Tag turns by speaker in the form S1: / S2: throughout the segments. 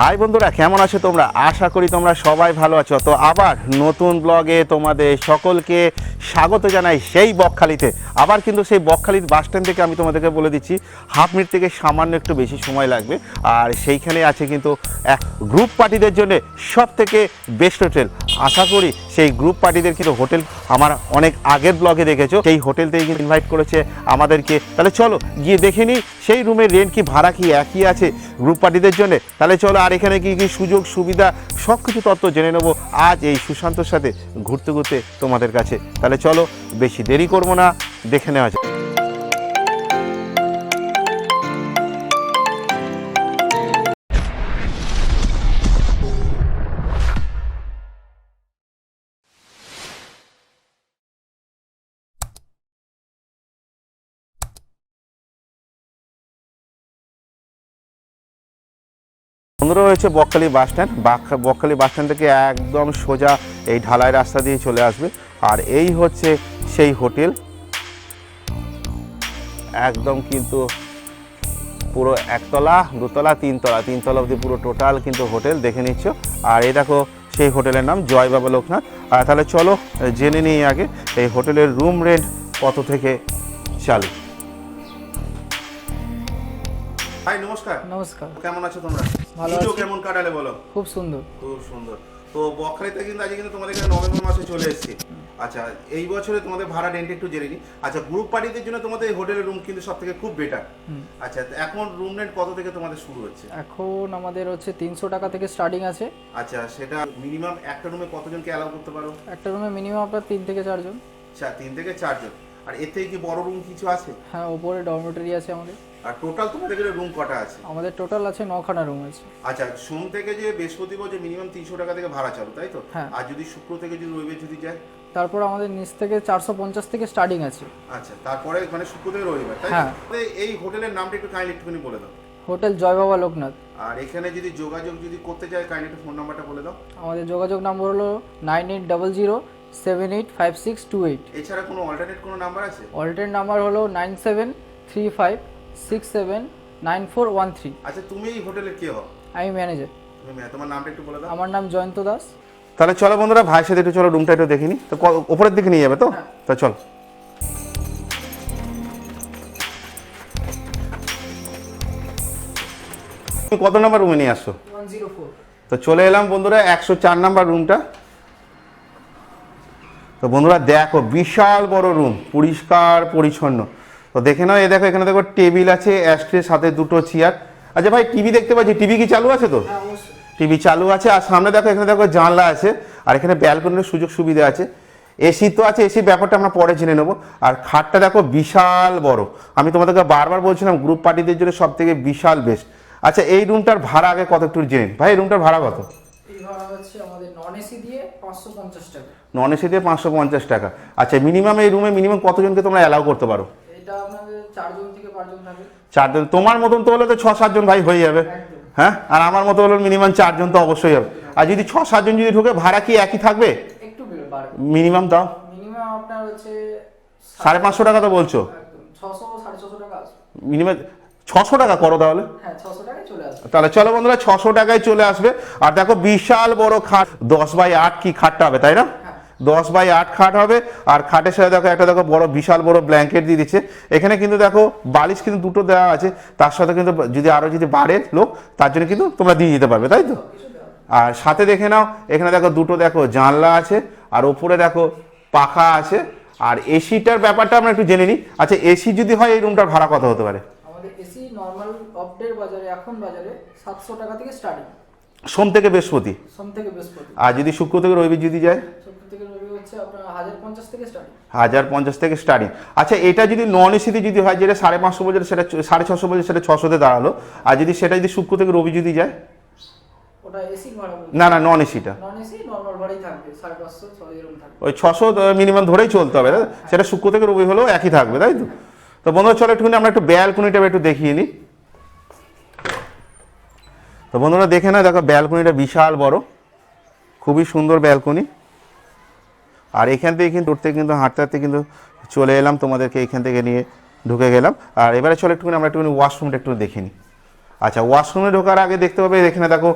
S1: High বন্ধুরা, কেমন আছো তোমরা? আশা করি তোমরা সবাই ভালো আছো। তো আবার নতুন ব্লগে তোমাদের সকলকে স্বাগত জানাই সেই বকখালিতে। আবার কিন্তু সেই বকখালির বাস স্ট্যান্ড থেকে আমি তোমাদেরকে বলে দিচ্ছি হাফ মিনিট থেকে সামান্য একটু বেশি সময় লাগবে। আর সেইখানে আছে কিন্তু এক গ্রুপ পার্টিদের জন্যে সব থেকে বেস্ট হোটেল আশা করি সেই গ্রুপ পার্টিদের কিন্তু হোটেল আমার অনেক আগের ব্লগে দেখেছ। সেই হোটেল থেকে কিন্তু ইনভাইট করেছে আমাদেরকে। তাহলে চলো, গিয়ে দেখে নিই সেই রুমের রেন্ট কি, ভাড়া কি, একই আছে গ্রুপ পার্টিদের জন্য? তাহলে চলো, আর এখানে কি কি সুযোগ, সুবিধা সব কিছু তত্ত্ব জেনে নেব আজ এই সুশান্তর সাথে ঘুরতে ঘুরতে তোমাদের কাছে। তাহলে চলো, বেশি দেরি করব না, দেখে নেওয়া যাক। বন্ধুরা রয়েছে Bakkhali bus stand. Bakkhali bus stand থেকে একদম সোজা এই ঢালাই রাস্তা দিয়ে চলে আসবে। আর এই হচ্ছে সেই হোটেল। একদম কিন্তু পুরো একতলা দুতলা তিনতলা। তিনতলা অবধি পুরো টোটাল কিন্তু হোটেল দেখে নিচ্ছ। আর এই দেখো সেই হোটেলের নাম জয় বাবা লোকনাথ। আর তাহলে চলো জেনে নিই আগে এই হোটেলের রুম রেন্ট কত থেকে চালু? হাই নমস্কার।
S2: নমস্কার।
S1: কেমন আছো তোমরা?
S2: ভালো
S1: পুজো। কেমন কাটালে বলো?
S2: খুব সুন্দর।
S1: খুব সুন্দর। তো বকখালিতে কিন্তু আজকে কিন্তু তোমাদের এখানে নভেম্বর মাসে চলে এসেছি। আচ্ছা এই বছরে তোমাদের ভাড়া রেন্ট একটু জেনে নিই। আচ্ছা গ্রুপ পার্টিদের জন্য তোমাদের হোটেলের রুম কিন্তু সব থেকে খুব বেটার আচ্ছা এখন রুম রেন্ট কত থেকে তোমাদের শুরু হচ্ছে?
S2: এখন আমাদের হচ্ছে তিনশো টাকা থেকে স্টার্টিং আছে।
S1: আচ্ছা সেটা মিনিমাম একটা রুমে কতজনকে অ্যালাউ করতে পারো?
S2: একটা রুমে মিনিমাম আপনার তিন থেকে চারজন।
S1: চার তিন থেকে চারজন। আর এর থেকে কি বড় রুম কিছু আছে?
S2: হ্যাঁ ওপরে ডরমেটরি আছে আমাদের।
S1: আর টোটাল তোমাদের এখানে রুম কটা আছে?
S2: আমাদের টোটাল আছে নখানা রুম আছে।
S1: আচ্ছা সোম থেকে যে বৃহস্পতিবার যে মিনিমাম তিনশো টাকা থেকে ভাড়া চালু তাই তো?
S2: হ্যাঁ।
S1: আর যদি শুক্র থেকে যদি রবিবার যদি যায়?
S2: তারপর আমাদের নিচ থেকে চারশো পঞ্চাশ থেকে স্টার্টিং আছে।
S1: আচ্ছা তারপরে মানে শুক্র থেকে রবিবার তাই
S2: হ্যাঁ।
S1: এই হোটেলের নামটা একটু কাইন্ডলি একটুখানি বলে দাও।
S2: হোটেল জয় বাবা লোকনাথ।
S1: আর এখানে যদি যোগাযোগ যদি করতে চায় কাইন্ডলি একটু ফোন নাম্বারটা বলে দাও।
S2: আমাদের যোগাযোগ নম্বর হলো nine eight double zero seven eight five six two eight.
S1: এছাড়া কোনো অল্টারনেট কোনো নাম্বার আছে?
S2: অল্টার নাম্বার হলো nine seven three five six seven nine four one three
S1: আচ্ছা তুমি এই হোটেলের কে হও?
S2: আমি ম্যানেজার।
S1: তোমার নামটা একটু বলে দাও।
S2: আমার নাম জয়ন্ত দাস।
S1: তাহলে চলো বন্ধুরা ভাইয়ের সাথে একটু চলো রুমটা একটু দেখিনি। তো ওপরের দিকে নিয়ে যাবে তো? তা চল। তুমি কত নাম্বার রুমে নিয়ে আসছো?
S2: ফোর
S1: তো চলে এলাম বন্ধুরা একশো চার নাম্বার রুমটা। তো বন্ধুরা দেখো বিশাল বড় রুম পরিষ্কার পরিচ্ছন্ন। তো দেখে নাও এ দেখো এখানে দেখো টেবিল আছে অ্যাস্ট্রের সাথে দুটো চেয়ার। আচ্ছা ভাই টিভি দেখতে পাচ্ছি টিভি কি চালু আছে তো? টিভি চালু আছে আর সামনে দেখো এখানে দেখো জানলা আছে আর এখানে ব্যালকনির সুযোগ সুবিধা আছে। এসি তো আছে এসির ব্যাপারটা আমরা পরে জেনে নেব। আর খাটটা দেখো বিশাল বড়। আমি তোমাদেরকে বারবার বলছিলাম গ্রুপ পার্টিদের জন্য সব থেকে বিশাল বেস্ট আচ্ছা এই রুমটার ভাড়া আগে কত একটু জেনে ভাই এই রুমটার ভাড়া কত?
S2: নন এসি দিয়ে পাঁচশো পঞ্চাশ টাকা।
S1: আচ্ছা মিনিমাম এই রুমে মিনিমাম কতজনকে তোমরা অ্যালাউ করতে পারো?
S2: এটা আপনাদের চারজন থেকে পাঁচজন থাকে।
S1: চারজন তোমার মতন তো হলে তো ছ সাতজন ভাই হয়ে যাবে। হ্যাঁ? আর আমার মতো হলে মিনিমাম চারজন তো অবশ্যই হবে। আর যদি ছ সাতজন যদি ঢুকে ভাড়া কি একই থাকবে?
S2: একটু
S1: মিনিমাম দাও।
S2: মিনিমাম আপনার হচ্ছে
S1: সাড়ে পাঁচশো টাকা তো বলছো? মিনিমাম ছশো টাকা করো তাহলে।
S2: হ্যাঁ
S1: তাহলে চলো বন্ধুরা ছশো টাকায় চলে আসবে। আর দেখো বিশাল বড় খাট দশ বাই আট কি খাটটা হবে তাই না? দশ বাই আট খাট হবে। আর খাটের সাথে দেখো একটা দেখো বড় বিশাল বড় ব্ল্যাঙ্কেট দিয়ে দিচ্ছে। এখানে কিন্তু দেখো বালিশ কিন্তু দুটো দেওয়া আছে। তার সাথে কিন্তু যদি আরও যদি বাড়ে লোক তার জন্য কিন্তু তোমরা দিয়ে দিতে পারবে তাই তো? আর সাথে দেখে নাও এখানে দেখো দুটো দেখো জানলা আছে আর ওপরে দেখো পাখা আছে। আর এসিটার ব্যাপারটা আমরা একটু জেনে নিই। আচ্ছা এসি যদি হয় এই রুমটার ভাড়া কত হতে পারে?
S2: আমাদের এসি নর্মাল অপডের বাজারে এখন বাজারে সাতশো টাকা থেকে স্টার্টিং
S1: সোম থেকে বৃহস্পতি।
S2: সোম থেকে বৃহস্পতি।
S1: আর যদি শুক্র থেকে রবি যদি যায়?
S2: সপ্তাহ থেকে হচ্ছে আপনার হাজার পঞ্চাশ থেকে স্টার্টিং
S1: হাজার পঞ্চাশ থেকে স্টার্টিং আচ্ছা এটা যদি নন এসিতে যদি হয় যেটা সাড়ে পাঁচশো বলছে সেটা সাড়ে ছশো বলছে সেটা ছশোতে দাঁড়াল। আর যদি সেটা যদি শুক্র থেকে রবি যদি যায়? না না নন এসিটা ওই ছশো মিনিমাম ধরেই চলতে হবে তাই সেটা শুক্র থেকে রবি হলেও একই থাকবে তাই তো? তো বন্ধুরা চলো একটুখানি আমরা একটু ব্যালকনিটা একটু দেখিয়ে নিই তো বন্ধুরা দেখে না দেখো ব্যালকনিটা বিশাল বড়। খুবই সুন্দর ব্যালকনি আর এখান থেকে কিন্তু, উঠতে কিন্তু, হাঁটতে হাঁটতে কিন্তু চলে এলাম, তোমাদেরকে এখান থেকে নিয়ে ঢুকে গেলাম। আর এবারে চলো একটুখানি, আমরা একটুখানি ওয়াশরুমটা একটু দেখে নিই। আচ্ছা ওয়াশরুমে ঢোকার আগে দেখতে পাবে, এখানে দেখো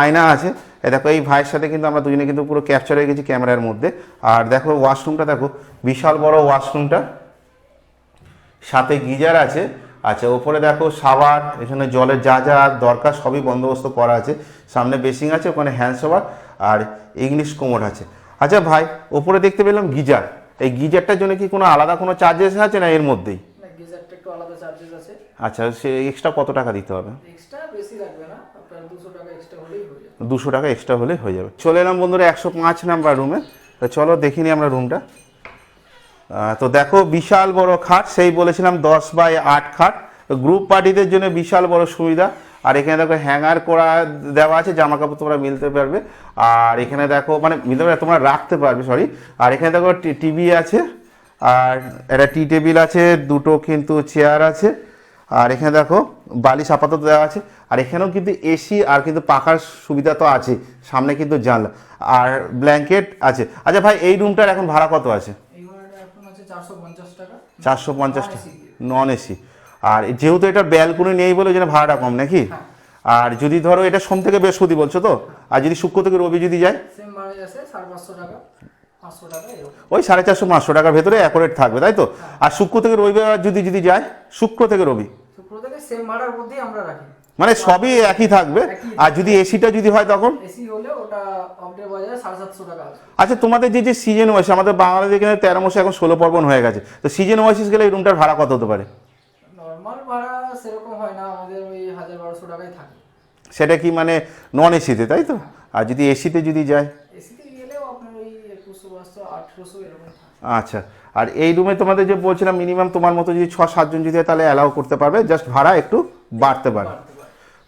S1: আয়না আছে। এ দেখো, এই ভাইয়ের সাথে কিন্তু আমরা দুজনে কিন্তু পুরো ক্যাপচার হয়ে গেছি ক্যামেরার মধ্যে। আর দেখো ওয়াশরুমটা দেখো, বিশাল বড় ওয়াশরুমটা সাথে গিজার আছে। আচ্ছা ওপরে দেখো সাবান এখানে জলের যা যা দরকার সবই বন্দোবস্ত করা আছে। সামনে বেসিং আছে, ওখানে হ্যান্ড শাওয়ার আর ইংলিশ কোমোড আছে। আচ্ছা ভাই ওপরে দেখতে পেলাম গিজার। এই গিজারটার জন্য কি কোনো আলাদা কোনো চার্জেস আছে না এর মধ্যেই?
S2: গিজারটা একটু আলাদা চার্জেস আছে।
S1: আচ্ছা সে এক্সট্রা কত টাকা দিতে হবে?
S2: এক্সট্রা বেশি লাগবে না আপনার দুশো টাকা এক্সট্রা হলেই হয়ে যাবে।
S1: দুশো টাকা এক্সট্রা হলে হয়ে যাবে। চলে এলাম বন্ধুরা একশো পাঁচ নাম্বার রুমে তো চলো দেখিনি আমরা রুমটা তো দেখো বিশাল বড় খাট সেই বলেছিলাম দশ বাই আট খাট। গ্রুপ পার্টিদের জন্য বিশাল বড় সুবিধা। আর এখানে দেখো হ্যাঙ্গার করা দেওয়া আছে জামা কাপড় তোমরা মিলতে পারবে। আর এখানে দেখো মানে মিলতে পারবে তোমরা রাখতে পারবে সরি আর এখানে দেখো টিভি আছে আর একটা টি টেবিল আছে দুটো কিন্তু চেয়ার আছে। আর এখানে দেখো বালিশ আপাতত দেওয়া আছে। আর এখানেও কিন্তু এসি আর কিন্তু পাখার সুবিধা তো আছে সামনে কিন্তু জানলা। আর ব্ল্যাঙ্কেট আছে। আচ্ছা ভাই এই রুমটার এখন ভাড়া কত আছে?
S2: এই ভাড়াটা এখন আছে চারশো পঞ্চাশ টাকা।
S1: চারশো পঞ্চাশ টাকা নন এসি আর যেহেতু এটা ব্যালকনি নেই বলে যেন ভাড়াটা কম নাকি? আর যদি ধরো এটা সোম থেকে বৃহস্পতি বলছো তো আর যদি শুক্র থেকে রবি যদি যায়? ওই সাড়ে চারশো পাঁচশো টাকার ভেতরে অ্যাকোরেট থাকবে তাই তো? আর শুক্র থেকে রবিবার যদি যদি যায় শুক্র থেকে রবি? মানে সবই একই থাকবে? আর যদি এসিটা যদি হয় তখন? আচ্ছা তোমাদের যে যে সিজন ওয়াইস আমাদের বাংলাদেশে এখানে তেরো মাসে এখন ষোলো পর্বণ হয়ে গেছে। তো সিজন ওয়াইসিস গেলে এই রুমটার ভাড়া কত হতে পারে?
S2: নর্মাল ভাড়া সেরকম হয় না আমাদের ওই হাজার বারোশো থাকে।
S1: সেটা কি মানে নন এসিতে তাই তো? আর যদি এসিতে যদি যায়?
S2: এসিতে গেলেও আপনার ওই একুশশো বাইশশো আঠেরোশো এরকম
S1: আচ্ছা আর এই রুমে তোমাদের যে বলছিলাম মিনিমাম তোমার মতো যদি ছ সাতজন যদি হয় তাহলে অ্যালাউ করতে পারবে জাস্ট ভাড়া একটু
S2: বাড়তে পারে।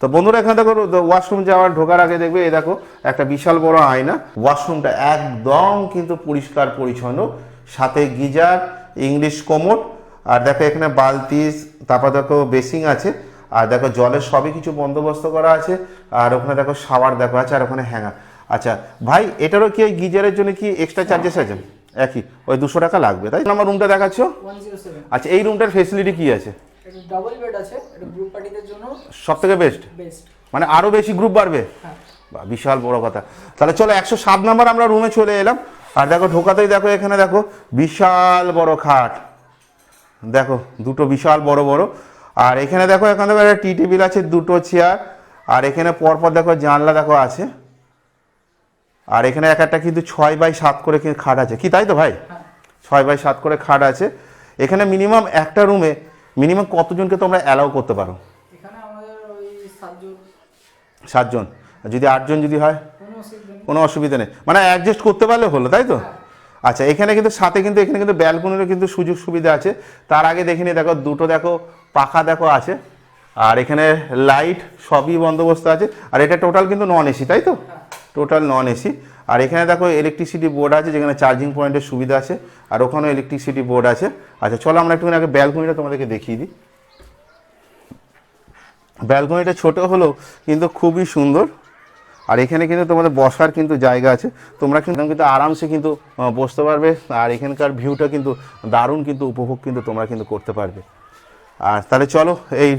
S1: তো বন্ধুরা এখানে দেখো ওয়াশরুম যাওয়ার ঢোকার আগে দেখবে এই দেখো একটা বিশাল বড় আয়না। ওয়াশরুমটা একদম কিন্তু পরিষ্কার পরিচ্ছন্ন সাথে গিজার ইংলিশ কোমোড আর দেখো এখানে বালতি তারপর দেখো বেসিং আছে আর দেখো জলের সবই কিছু বন্দোবস্ত করা আছে আর ওখানে দেখো শাওয়ার দেখো আছে আর ওখানে হ্যাঙ্গার। আচ্ছা ভাই এটারও কি ওই গিজারের জন্য কি এক্সট্রা চার্জেস আছে? একই ওই দুশো টাকা লাগবে তাই আমার রুমটা দেখাচ্ছ? আচ্ছা এই রুমটার ফেসিলিটি কি আছে?
S2: ডাবল বেড আছে এটা গ্রুপ পার্টিদের জন্য
S1: সব থেকে বেস্ট
S2: বেস্ট
S1: মানে আরও বেশি গ্রুপ বাড়বে?
S2: হ্যাঁ।
S1: বিশাল বড় কথা। তাহলে চলো একশো সাত নাম্বার আমরা রুমে চলে এলাম। আর দেখো ঢোকাতেই দেখো এখানে দেখো বিশাল বড় খাট। দেখো দুটো বিশাল বড় বড়। আর এখানে দেখো এখানে দেখো একটা টি টেবিল আছে দুটো চেয়ার। আর এখানে পরপর দেখো জানলা দেখো আছে। আর এখানে এক একটা কিন্তু ছয় বাই সাত করে কিন্তু খাট আছে। কি তাই তো ভাই?
S2: হ্যাঁ
S1: ছয় বাই সাত করে খাট আছে। এখানে মিনিমাম একটা রুমে মিনিমাম কতজনকে তোমরা অ্যালাউ করতে পারো?
S2: সাতজন।
S1: যদি আটজন যদি হয়?
S2: কোনো অসুবিধা নেই।
S1: কোনো অসুবিধা নেই। মানে অ্যাডজাস্ট করতে পারলে হলো তাই তো? আচ্ছা এখানে কিন্তু সাথে কিন্তু, এখানে কিন্তু ব্যালকনিরও কিন্তু সুযোগ সুবিধা আছে। তার আগে দেখিনি, দেখো, দুটো দেখো, পাখা দেখো আছে। আর এখানে লাইট সবই বন্দোবস্ত আছে। আর এটা টোটাল কিন্তু নন এসি, তাই তো? Total non AC. আর এখানে দেখো ইলেকট্রিসিটি বোর্ড আছে, যেখানে চার্জিং পয়েন্টের সুবিধা আছে। আর ওখানেও ইলেকট্রিসিটি বোর্ড আছে। আচ্ছা চলো আমরা একটুখানি আগে ব্যালকনিটা তোমাদেরকে দেখিয়ে দিই। ব্যালকনিটা ছোট হলেও কিন্তু খুবই সুন্দর। আর এখানে কিন্তু তোমাদের বসার কিন্তু জায়গা আছে। তোমরা কিন্তু কিন্তু আরামসে কিন্তু বসতে পারবে। আর এখানকার ভিউটা কিন্তু দারুণ কিন্তু উপভোগ কিন্তু তোমরা কিন্তু করতে পারবে। আর তাহলে চলো, এই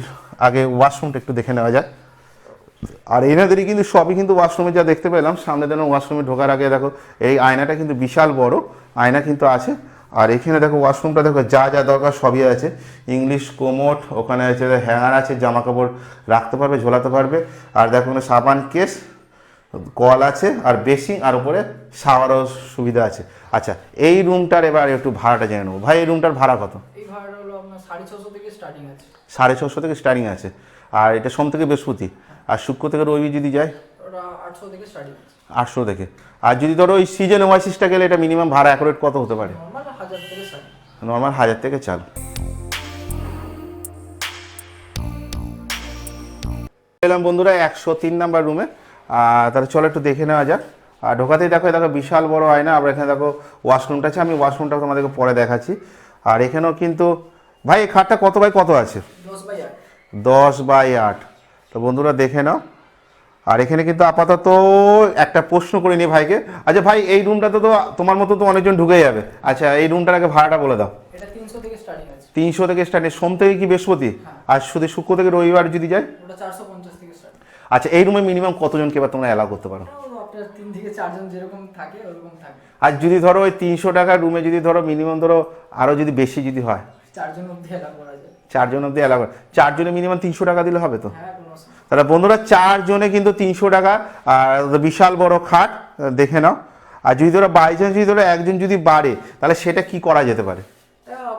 S1: আগে ওয়াশরুমটা একটু দেখে নেওয়া যায় আর এনাদেরই কিন্তু সবই কিন্তু ওয়াশরুমে যা দেখতে পেলাম, সামনে যেন ওয়াশরুমে ঢোকার আগে দেখো, এই আয়নাটা কিন্তু বিশাল বড়, আয়না কিন্তু আছে। আর এখানে দেখো ওয়াশরুমটা, দেখো যা যা দরকার সবই আছে। ইংলিশ কোমোট, ওখানে আছে হ্যাঙ্গার আছে, জামা কাপড় রাখতে পারবে, ঝোলাতে পারবে। আর দেখো সাবান কেস কল আছে আর বেসিং আর উপরে শাওয়ারও সুবিধা আছে। আচ্ছা এই রুমটার এবার একটু ভাড়াটা জেনে নেব। ভাই এই রুমটার ভাড়া কত?
S2: সাড়ে ছশো থেকে স্টার্টিং আছে।
S1: আর এটা সোম থেকে বৃহস্পতি। আর শুক্র থেকে রবি যদি যায়?
S2: আটশো থেকে
S1: আর যদি ধরো ওই সিজন ওয়াইসিসটা গেলে এটা মিনিমাম ভাড়া অ্যাকুরেট কত হতে পারে?
S2: নর্মাল হাজার থেকে
S1: চাল। এলাম বন্ধুরা একশো তিন নাম্বার রুমে। তাহলে চলো একটু দেখে নেওয়া যাক। আর ঢোকাতেই দেখো দেখো বিশাল বড় আয়না। আবার এখানে দেখো ওয়াশরুমটা আছে আমি ওয়াশরুমটা তোমাদেরকে পরে দেখাচ্ছি। আর এখানেও কিন্তু ভাই এই খাটটা কত বাই কত আছে?
S2: দশ বাই আট।
S1: তো বন্ধুরা দেখে নাও। আর এখানে কিন্তু আপাতত একটা প্রশ্ন করে নি ভাইকে আচ্ছা ভাই এই রুমটাতে তো তোমার মতো তো অনেকজন ঢুকে যাবে। আচ্ছা এই রুমটার আগে ভাড়াটা বলে দাও।
S2: তিনশো থেকে স্টার্টিং আছে।
S1: তিনশো থেকে স্টার্টে সোম থেকে কি বৃহস্পতি? আর শুধু শুক্র থেকে রবিবার যদি যায়? আচ্ছা এই রুমে মিনিমাম কতজনকে এবার তোমরা অ্যালাউ করতে পারো?
S2: তিন থেকে চারজন যেরকম থাকে ওরকম থাকে
S1: আর যদি ধরো ওই তিনশো টাকার রুমে যদি ধরো মিনিমাম ধরো আরও যদি বেশি যদি হয়?
S2: চারজন অবধি অ্যালাউ করা যায়।
S1: চারজন অ্যালাউ চারজনে মিনিমাম তিনশো টাকা দিলে হবে তো?
S2: হ্যাঁ
S1: তাহলে বন্ধুরা চারজনে কিন্তু তিনশো টাকা আর বিশাল বড় খাট দেখে নাও। আর যদি ধরো বাই চান্স যদি ধরো একজন যদি বাড়ে তাহলে সেটা কি করা যেতে পারে?
S2: টাকা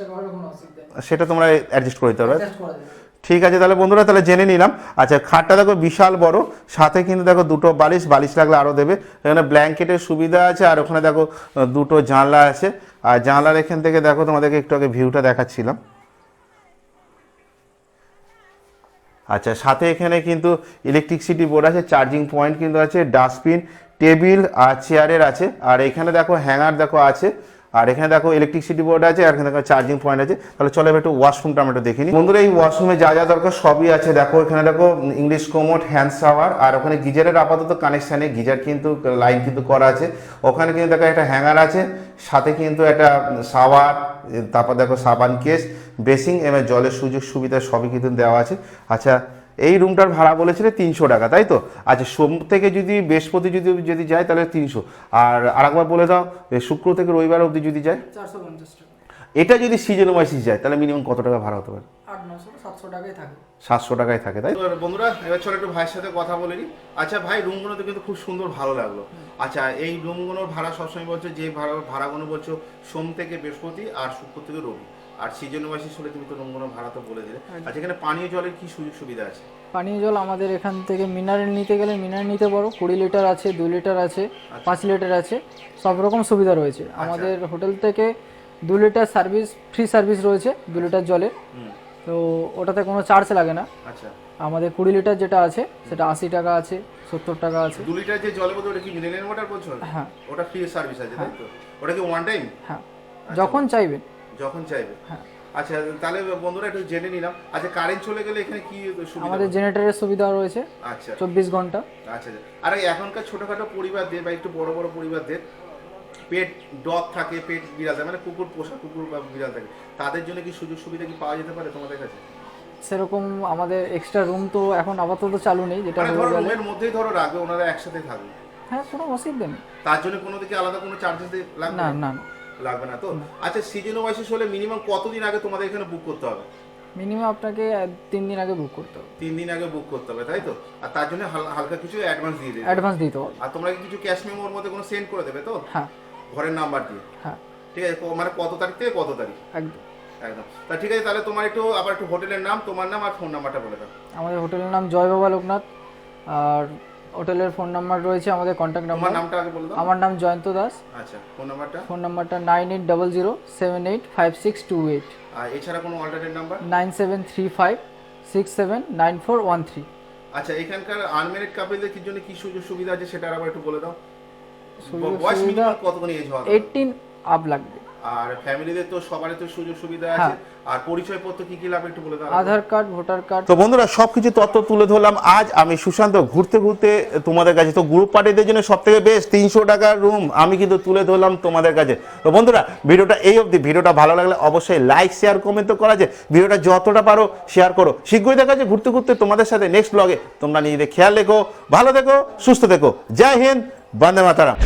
S2: টাকা
S1: সেটা তোমরা অ্যাডজাস্ট করে দিতে পারবে ঠিক আছে, তাহলে বন্ধুরা, তাহলে জেনে নিলাম। আচ্ছা খাটটা দেখো বিশাল বড়, সাথে কিন্তু দেখো দুটো বালিশ বালিশ লাগলে আরও দেবে। এখানে ব্ল্যাঙ্কেটের সুবিধা আছে, আর ওখানে দেখো দুটো জানলা আছে। আর জানলার এখান থেকে দেখো, তোমাদেরকে একটু আগে ভিউটা দেখাচ্ছিলাম। আচ্ছা সাথে এখানে কিন্তু ইলেকট্রিসিটি বোর্ড আছে চার্জিং পয়েন্ট কিন্তু আছে ডাস্টবিন টেবিল আর চেয়ারের আছে। আর এখানে দেখো হ্যাঙ্গার দেখো আছে। আর এখানে দেখো ইলেকট্রিসিটি বোর্ড আছে, আর এখানে দেখো চার্জিং পয়েন্ট আছে। তাহলে চলো একটু ওয়াশরুমটা আমরা একটু দেখে নিই। বন্ধুরা, এই ওয়াশরুমে যা যা দরকার সবই আছে। দেখো এখানে দেখো ইংলিশ কোমোট হ্যান্ড শাওয়ার আর ওখানে গিজারের আপাতত কানেকশানে গিজার কিন্তু লাইন কিন্তু করা আছে। ওখানে কিন্তু দেখো একটা হ্যাঙ্গার আছে, সাথে কিন্তু একটা শাওয়ার তারপর দেখো সাবান কেস বেসিং এবং জলের সুযোগ সুবিধা সবই কিন্তু দেওয়া আছে। আচ্ছা এই রুমটার ভাড়া বলেছিলে তিনশো টাকা তাই তো? আচ্ছা সোম থেকে যদি বৃহস্পতি যদি যদি যায় তাহলে তিনশো। আর আরেকবার বলে দাও শুক্র থেকে রবিবার অবধি যদি যায়?
S2: চারশো পঞ্চাশ টাকা।
S1: এটা যদি সিজন ওয়াইসিস যায় তাহলে মিনিমাম কত টাকা ভাড়া হতে পারে?
S2: সাতশো টাকাই থাকে।
S1: সাতশো টাকায় থাকে তাই বন্ধুরা এবার চলো একটু ভাইয়ের সাথে কথা বলে নিই। আচ্ছা ভাই রুমগুলোতে কিন্তু খুব সুন্দর ভালো লাগল। আচ্ছা এই রুমগুলোর ভাড়া সবসময় বলছো যে ভাড়া ভাড়াগুলো বলছো সোম থেকে বৃহস্পতি আর শুক্র থেকে রবি। আর সিজন ওয়াইসিস হলে তুমি তো রুমগুলোর ভাড়া তো বলে দিলে। আচ্ছা এখানে পানীয় জলের কি সুযোগ সুবিধা আছে?
S2: পানীয় জল আমাদের এখান থেকে মিনারেল নিতে গেলে মিনারেল নিতে পারো। কুড়ি লিটার আছে দু লিটার আছে পাঁচ লিটার আছে সব রকম সুবিধা রয়েছে। আমাদের হোটেল থেকে দু লিটার সার্ভিস ফ্রি সার্ভিস রয়েছে দু লিটার জলের। তো ওটাতে কোনো চার্জ লাগে না।
S1: আচ্ছা।
S2: আমাদের কুড়ি লিটার যেটা আছে সেটা আশি টাকা আছে সত্তর টাকা আছে।
S1: দু লিটার যে জলের মধ্যে ওটা কি মিনারেল ওয়াটার বলছো?
S2: হ্যাঁ।
S1: ওটা ফ্রি সার্ভিস আছে তাই তো? ওটা কি ওয়ান টাইম
S2: হ্যাঁ। যখন চাইবেন
S1: যখন চাইবে।
S2: হ্যাঁ।
S1: আচ্ছা তাহলে বন্ধুরা একটু জেনে নিলাম। আচ্ছা কারেন্ট চলে গেলে এখানে কি সুবিধা
S2: আমাদের জেনারেটরের সুবিধা রয়েছে।
S1: আচ্ছা।
S2: চব্বিশ ঘণ্টা।
S1: আচ্ছা আচ্ছা। আর এখনকার ছোটখাটো পরিবারদের বা একটু বড় বড় পরিবারদের পেট ডগ থাকে পেট বিড়াল থাকে মানে কুকুর পোষা কুকুর বা বিড়াল থাকে তাদের জন্য কি সুযোগ সুবিধা কি পাওয়া যেতে পারে তোমাদের কাছে?
S2: সেরকম আমাদের এক্সট্রা রুম তো এখন আপাতত চালু নেই যেটা
S1: মানে ধরো রুমের মধ্যেই ধরো রাখবে ওনারা একসাথে থাকবে।
S2: হ্যাঁ কোনো অসুবিধা নেই।
S1: তার জন্য কোনো দিকে আলাদা কোনো চার্জেস লাগবে?
S2: না
S1: না
S2: না।
S1: লাগবে না। তো আচ্ছা সিজন ওয়াইসিস হলে মিনিমাম কতদিন আগে তোমাদের এখানে বুক করতে হবে?
S2: মিনিমাম আপনাকে তিন দিন আগে বুক করতে হবে।
S1: তিন দিন আগে বুক করতে হবে তাই তো? আর তার জন্য হাল- হালকা কিছু অ্যাডভান্স দিয়ে দেবে
S2: অ্যাডভান্স দিতে হবে
S1: আর তোমরা কি কিছু ক্যাশ মেমোর মধ্যে কোনো সেন্ড করে দেবে তো?
S2: হ্যাঁ।
S1: ঘরের নাম্বার দিয়ে।
S2: হ্যাঁ।
S1: ঠিক আছে মানে কত তারিখ থেকে কত তারিখ?
S2: একদম।
S1: একদম। তা ঠিক আছে তাহলে তোমার একটু আবার একটু হোটেলের নাম তোমার নাম আর ফোন নাম্বারটা বলে দাও।
S2: আমাদের হোটেলের নাম জয় বাবা লোকনাথ আর হোটেলের ফোন নাম্বার রয়েছে আমাদের কন্ট্যাক্ট নাম্বার
S1: নামটা আগে বলে দাও।
S2: আমার নাম জয়ন্ত দাস।
S1: আচ্ছা ফোন নাম্বারটা
S2: ফোন নাম্বারটা nine eight double zero seven eight five six two eight
S1: আর এছাড়া কোনো alternate number
S2: nine seven three five six seven nine four one three
S1: আচ্ছা এখানকার আনমেরিট কাপলদের কি জন্য কি সুযোগ সুবিধা আছে সেটা আবার একটু বলে দাও।
S2: সুবিধা
S1: মিনিমাম এজ হবে
S2: 18 আপ লাগবে।
S1: আর ফ্যামিলিদের তো সবারই তো সুযোগ সুবিধা
S2: হ্যাঁ।
S1: আছে আর পরিচয়পত্র কি কি লাগবে একটু বলে দাও।
S2: Aadhaar card voter card.
S1: তো বন্ধুরা সবকিছু তথ্য তুলে ধরলাম। আজ আমি সুশান্ত ঘুরতে ঘুরতে তোমাদের কাছে তো গ্রুপ পার্টিদের জন্য সব থেকে বেস্ট তিনশো টাকার রুম আমি কিন্তু তুলে ধরলাম তোমাদের কাছে। তো বন্ধুরা ভিডিওটা এই অবধি। ভিডিওটা ভালো লাগলে অবশ্যই লাইক শেয়ার কমেন্ট তো করা যায়। ভিডিওটা যতটা পারো শেয়ার করো। শীঘ্রই দেখা যায় ঘুরতে ঘুরতে তোমাদের সাথে নেক্সট ব্লগে তোমরা নিজেদের খেয়াল রেখো ভালো থেকো সুস্থ থেকো। জয় হিন্দ বন্দে মাতারাম।